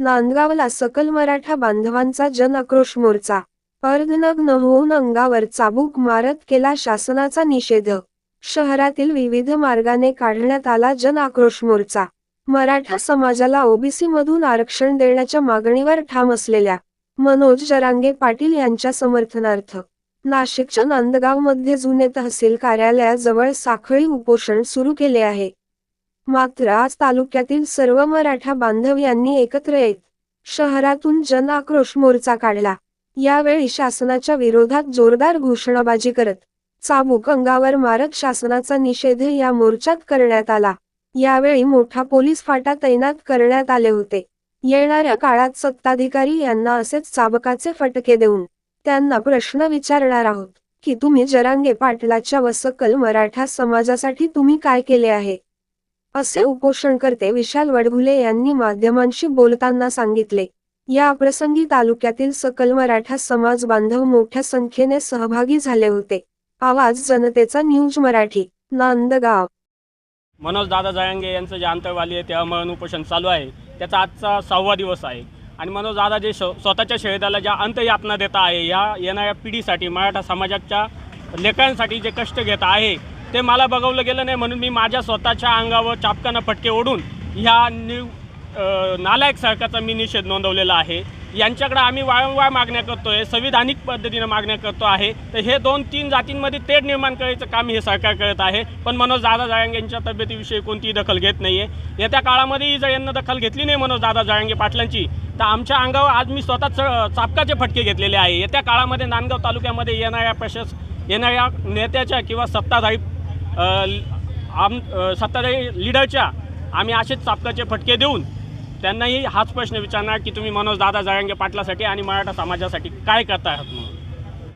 नांदगावला सकल मराठा बांधवांचा जन आक्रोश मोर्चा. अर्धनग्न होऊन अंगावर चाबूक मारत केला शासनाचा निषेध. शहरातील विविध मार्गाने काढण्यात आला जन आक्रोश मोर्चा. मराठा समाजाला ओबीसी मधून आरक्षण देण्याच्या मागणीवर ठाम असलेल्या मनोज जरांगे पाटील यांच्या समर्थनार्थ नाशिकच्या नांदगावमध्ये जुने तहसील कार्यालयाजवळ साखळी उपोषण सुरू केले आहे. मात्र आज तालुक्यातील सर्व मराठा बांधव यांनी एकत्र येत शहरातून जन आक्रोश मोर्चा काढला. यावेळी शासनाच्या विरोधात जोरदार घोषणाबाजी करत चाबूक अंगावर मारत शासनाचा निषेध या मोर्चात करण्यात आला. यावेळी मोठा पोलीस फाटा तैनात करण्यात आले होते. येणाऱ्या काळात सत्ताधिकारी यांना असेच चाबकाचे फटके देऊन त्यांना प्रश्न विचारणार आहोत की तुम्ही जरांगे पाटलाच्या व सकल मराठा समाजासाठी तुम्ही काय केले आहे? असे उपोषणकर्ते विशाल वडघुले यांनी माध्यमांशी बोलताना सांगितले या प्रसंगी तालुक्यातील सकल मराठा समाज बांधव मोठ्या संख्येने सहभागी झाले होते. आवाज जनतेचा न्यूज मराठी नांदगाव. मनोज दादा जयांगे यांचं जे आंतरवाली आहे ते अमरण उपोषण चालू आहे. त्याचा आजचा सहावा दिवस आहे. आणि मनोज दादा जे स्वतःच्या शरीराला ज्या अंतयातना देत आहे या येणाऱ्या पिढीसाठी मराठा समाजाच्या लेकरांसाठी जे कष्ट घेत आहे ते मला बघवलं गेलं नाही म्हणून मी माझ्या स्वतःच्या अंगावर चापकानं फटके ओढून ह्या नि नालायक सरकारचा मी निषेध नोंदवलेला आहे. यांच्याकडे आम्ही वारंवार मागण्या करतो आहे संविधानिक पद्धतीनं मागण्या करतो आहे. तर हे दोन तीन जातींमध्ये तेढ निर्माण करायचं काम हे सरकार करत आहे. पण मनोज दादा जायांगे यांच्या तब्येतीविषयी कोणतीही दखल घेत नाही आहे येत्या काळामध्येही जर यांना दखल घेतली नाही मनोज दादा जायांगे पाटलांची. तर आमच्या अंगावर आज मी स्वतः च- चापकाचे फटके घेतलेले आहे. येत्या काळामध्ये नांदगाव तालुक्यामध्ये येणाऱ्या प्रशास येणाऱ्या नेत्याच्या किंवा सत्ताधारी आम सत्ताधारी लीडरच्या आम्ही असेच चापकाचे फटके देऊन त्यांनाही हाच प्रश्न विचारणार की तुम्ही मनोज दादा जरांगे पाटलासाठी आणि मराठा समाजासाठी काय करता आहात म्हणून